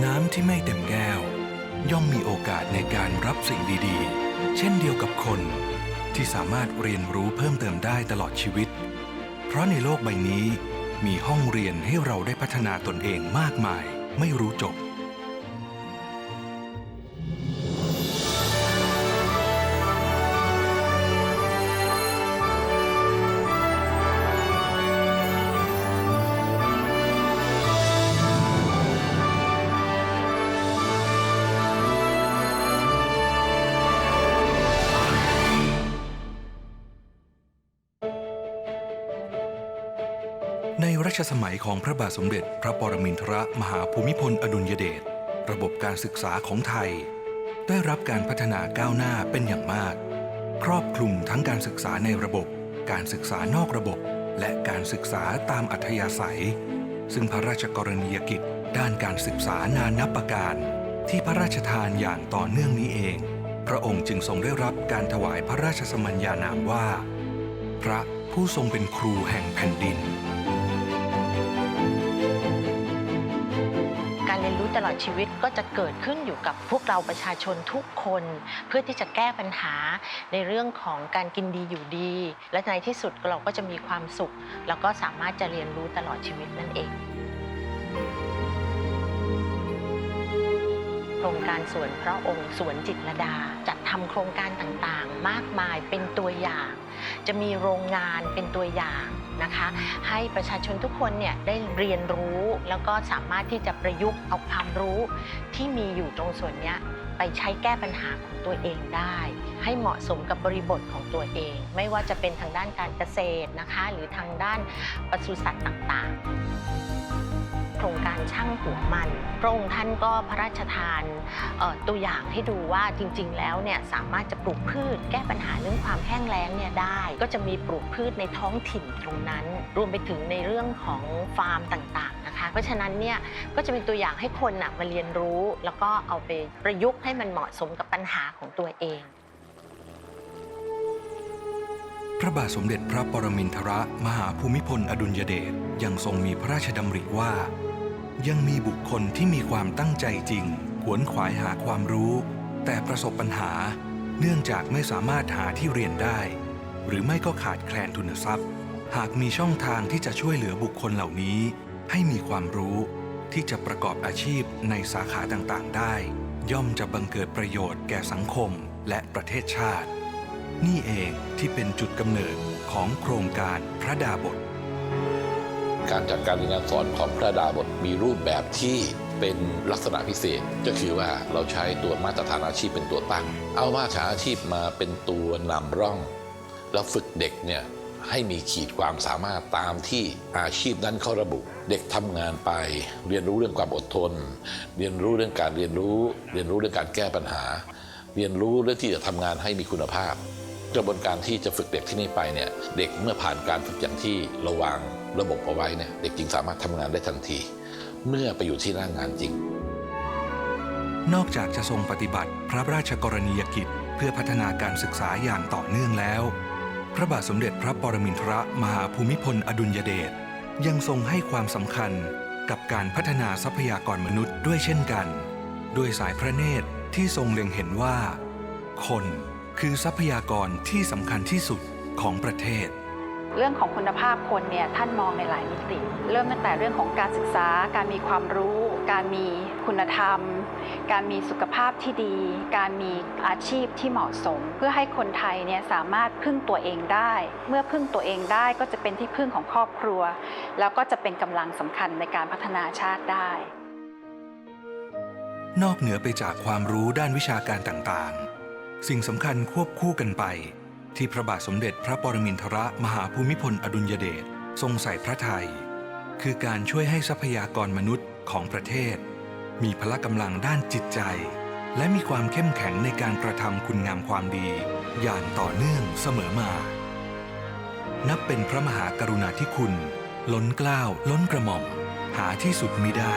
น้ำที่ไม่เต็มแก้ว ย่อมมีโอกาสในการรับสิ่งดีๆ เช่นเดียวกับคน ที่สามารถเรียนรู้เพิ่มเติมได้ตลอดชีวิต เพราะในโลกใบนี้มีห้องเรียนให้เราได้พัฒนาตนเองมากมาย ไม่รู้จบ ในรัชสมัยของพระบาทสมเด็จ พระปรมินทรมหาภูมิพลอดุลยเดช ระบบการศึกษาของไทย ได้รับการพัฒนาก้าวหน้าเป็นอย่างมาก ครอบคลุมทั้งการศึกษาในระบบ การศึกษานอกระบบ และการศึกษาตามอัธยาศัย ซึ่งพระราชกรณียกิจด้านการศึกษานานับประการ ที่พระราชทานอย่างต่อเนื่องนี้เอง พระองค์จึงทรงได้รับการถวายพระราชสมัญญานามว่า พระผู้ทรงเป็นครูแห่งแผ่นดิน เรียนรู้ตลอดชีวิตก็จะเกิดขึ้นอยู่กับพวกเราประชาชนทุกคน เพื่อที่จะแก้ปัญหาในเรื่องของการกินดีอยู่ดี และในที่สุดเราก็จะมีความสุข แล้วก็สามารถจะเรียนรู้ตลอดชีวิตนั่นเองโครงการสวนพระองค์สวนจิตรดา จัดทำโครงการต่างๆ มากมายเป็นตัวอย่าง จะมีโรงงานเป็นตัวอย่างนะคะ ให้ประชาชนทุกคนเนี่ยได้เรียนรู้แล้วก็สามารถที่จะประยุกต์เอาความรู้ที่มีอยู่ตรงส่วนเนี้ยไปใช้แก้ปัญหาของตัวเองได้ ให้เหมาะสมกับบริบทของตัวเอง ไม่ว่าจะเป็นทางด้านการเกษตรนะคะ หรือทางด้านปศุสัตว์ต่างๆโครงการช่างหัวมัน พระองค์ท่านก็พระราชทานตัวอย่างให้ดูว่าจริง ๆ แล้วเนี่ยสามารถจะปลูกพืช แก้ปัญหาเรื่องความแห้งแล้งเนี่ยได้ ก็จะมีปลูกพืชในท้องถิ่นตรงนั้น รวมไปถึงในเรื่องของฟาร์มต่างๆนะคะ เพราะฉะนั้นเนี่ยก็จะเป็นตัวอย่างให้คนนะมาเรียนรู้ แล้วก็เอาไปประยุกต์ให้มันเหมาะสมกับปัญหาของตัวเอง พระบาทสมเด็จพระปรมินทรมหาภูมิพลอดุลยเดชยังทรงมีพระราชดำริว่า ยังมีบุคคลที่มีความตั้งใจจริง ขวนขวายหาความรู้ แต่ประสบปัญหา เนื่องจากไม่สามารถหาที่เรียนได้ หรือไม่ก็ขาดแคลนทุนทรัพย์ หากมีช่องทางที่จะช่วยเหลือบุคคลเหล่านี้ ให้มีความรู้ ที่จะประกอบอาชีพในสาขาต่างๆ ได้ ย่อมจะบังเกิดประโยชน์แก่สังคมและประเทศชาติ นี่เองที่เป็นจุดกำเนิดของโครงการพระดาบท การจัดการเรียนการสอนของพระดาบทมีรูปแบบที่เป็นลักษณะพิเศษก็คือว่าเราใช้ตัวมาตรฐานอาชีพเป็นตัวตั้ง เอามาตรฐานอาชีพมาเป็นตัวนำร่อง แล้วฝึกเด็กเนี่ยให้มีขีดความสามารถตามที่อาชีพนั้นเขาระบุ เด็กทำงานไป เรียนรู้เรื่องความอดทน เรียนรู้เรื่องการเรียนรู้ เรียนรู้เรื่องการแก้ปัญหา เรียนรู้เรื่องที่จะทำงานให้มีคุณภาพ กระบวนการที่จะฝึกเด็กที่นี่ไปเนี่ยเด็กเมื่อผ่านการฝึกอย่างที่ราวางระบบเอาไว้เนี่ยเด็กจึงสามารถทำงานได้ทันที เมื่อไปอยู่ที่หน้างงานจริง นอกจากจะทรงปฏิบัติพระราชกรณียกิจ เพื่อพัฒนาการศึกษาอย่างต่อเนื่องแล้ว พระบาทสมเด็จพระปรมินทรมหาภูมิพลอดุลยเดชยังทรงให้ความสำคัญกับการพัฒนาทรัพยากรมนุษย์ด้วยเช่นกัน ด้วยสายพระเนตรที่ทรงเล็งเห็นว่า คน คือทรัพยากรที่สำคัญที่สุดของประเทศ เรื่องของคุณภาพคนเนี่ยท่านมองในหลายมิติ เริ่มตั้งแต่เรื่องของการศึกษา การมีความรู้ การมีคุณธรรม การมีสุขภาพที่ดี การมีอาชีพที่เหมาะสม เพื่อให้คนไทยเนี่ยสามารถพึ่งตัวเองได้ เมื่อพึ่งตัวเองได้ก็จะเป็นที่พึ่งของครอบครัว แล้วก็จะเป็นกำลังสำคัญในการพัฒนาชาติได้ นอกเหนือไปจากความรู้ด้านวิชาการต่างๆ สิ่งสำคัญควบคู่กันไป ที่พระบาทสมเด็จพระปรมินทรมหาภูมิพลอดุลยเดชทรงใส่พระไทย คือการช่วยให้ทรัพยากรมนุษย์ของประเทศ มีพละกำลังด้านจิตใจ และมีความเข้มแข็งในการกระทำคุณงามความดี อย่างต่อเนื่องเสมอมา นับเป็นพระมหากรุณาธิคุณ ล้นเกล้าวล้นกระหม่อม หาที่สุดมิได้